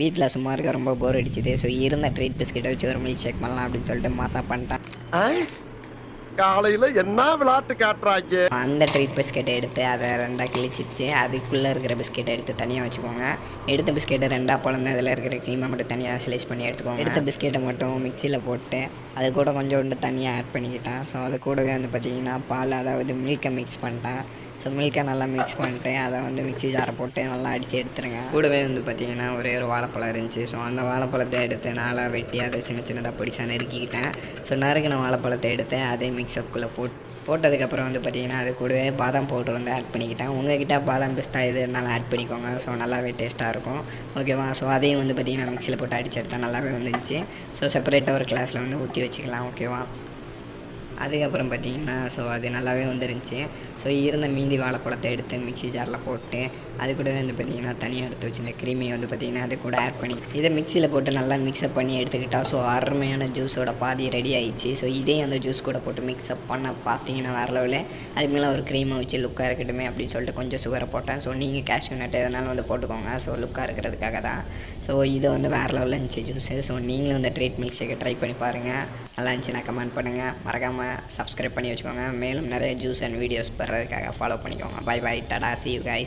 வீட்டில் சும்மா இருக்க ரொம்ப போர் அடிச்சுது. ஸோ இருந்த ட்ரீட் பிஸ்கெட்டை வச்சு ஒரு மில்க் ஷேக் பண்ணலாம் அப்படின்னு சொல்லிட்டு மாசா பண்ணிட்டேன். காலையில என்ன விளையாட்டு காட்டுறாங்க? அந்த ட்ரீட் பிஸ்கெட்டை எடுத்து அதை ரெண்டாக கிழிச்சிச்சு அதுக்குள்ளே இருக்கிற பிஸ்கெட்டை எடுத்து தனியாக வச்சுக்கோங்க. எடுத்த பிஸ்கெட்டை ரெண்டாக பிறந்து அதில் இருக்கிற க்ரீமை மட்டும் தனியாக ஸ்லைஸ் பண்ணி எடுத்துக்கோங்க. எடுத்த பிஸ்கெட்டை மட்டும் மிக்சியில் போட்டு அது கூட கொஞ்சோண்டு தனியாக ஆட் பண்ணிக்கிட்டேன். ஸோ அது கூடவே வந்து பார்த்தீங்கன்னா பால் அதாவது மில்கை மிக்ஸ் பண்ணிட்டேன். ஸோ மில்கை நல்லா மிக்ஸ் பண்ணிட்டு அதை வந்து மிக்ஸி ஜாரை போட்டு நல்லா அடித்து எடுத்துருங்க. கூடவே வந்து பார்த்தீங்கன்னா ஒரே ஒரு வாழைப்பழம் இருந்துச்சு. ஸோ அந்த வாழைப்பழத்தை எடுத்து நாளாக வெட்டி அதை சின்ன சின்னதாக பிடிச்சா நெருக்கிக்கிட்டேன் ஸோ நறுக்கின வாழைப்பழத்தை எடுத்து அதே மிக்ஸ்அப்புக்குள்ளே போட்டு போட்டதுக்கப்புறம் வந்து பார்த்தீங்கன்னா அது கூடவே பாதாம் பவுடர் வந்து ஆட் பண்ணிக்கிட்டேன். உங்ககிட்ட பாதாம் பிஸ்தா எது இருந்தாலும் ஆட் பண்ணிக்கோங்க. ஸோ நல்லாவே டேஸ்ட்டாக இருக்கும். ஓகேவா ஸோ அதையும் வந்து பார்த்தீங்கன்னா மிக்சியில் போட்டு அடிச்சு எடுத்தால் நல்லாவே வந்துருந்துச்சு. ஸோ செப்பரேட்டாக ஒரு கிளாஸில் வந்து ஊற்றி வச்சுக்கலாம். ஓகேவா அதுக்கப்புறம் பார்த்தீங்கன்னா ஸோ அது நல்லாவே வந்துருந்துச்சு. ஸோ இருந்த மீதி வாழைப்பழத்தை எடுத்து மிக்ஸி ஜாரில் போட்டு அது கூடவே வந்து பார்த்தீங்கன்னா தனியாக எடுத்து வச்சிருந்த க்ரீமையை வந்து பார்த்தீங்கன்னா அது கூட ஆட் பண்ணி இதை மிக்சியில் போட்டு நல்லா மிக்ஸ்அப் பண்ணி எடுத்துக்கிட்டால் ஸோ அருமையான ஜூஸோட பாதி ரெடி ஆயிடுச்சு. ஸோ இதே அந்த ஜூஸ் கூட போட்டு மிக்ஸ்அப் பண்ண பார்த்தீங்கன்னா வேறு லெவலில் அது மேலே ஒரு க்ரீமை வச்சு லுக்காக இருக்கட்டுமே அப்படின்னு சொல்லிட்டு கொஞ்சம் சுகரை போட்டேன். ஸோ நீங்கள் கேஷ்யூ நட்டு எதனாலும் வந்து போட்டுக்கோங்க. ஸோ லுக்காக இருக்கிறதுக்காக தான். ஸோ இது வந்து வேறு லெவலில் இருந்துச்சு ஜூஸு ஸோ நீங்களும் இந்த ட்ரீட் மில்க் ஷேக்கை ட்ரை பண்ணி பாருங்கள் நல்லா இருந்துச்சுன்னா கமெண்ட் பண்ணுங்கள் மறக்காமல் சப்ஸ்கிரைப் பண்ணி வச்சுக்கோங்க. மேலும் நிறைய ஜூஸ் அண்ட் வீடியோஸ் பெறதுக்காக ஃபாலோ பண்ணிக்கோங்க. Bye bye tata see you guys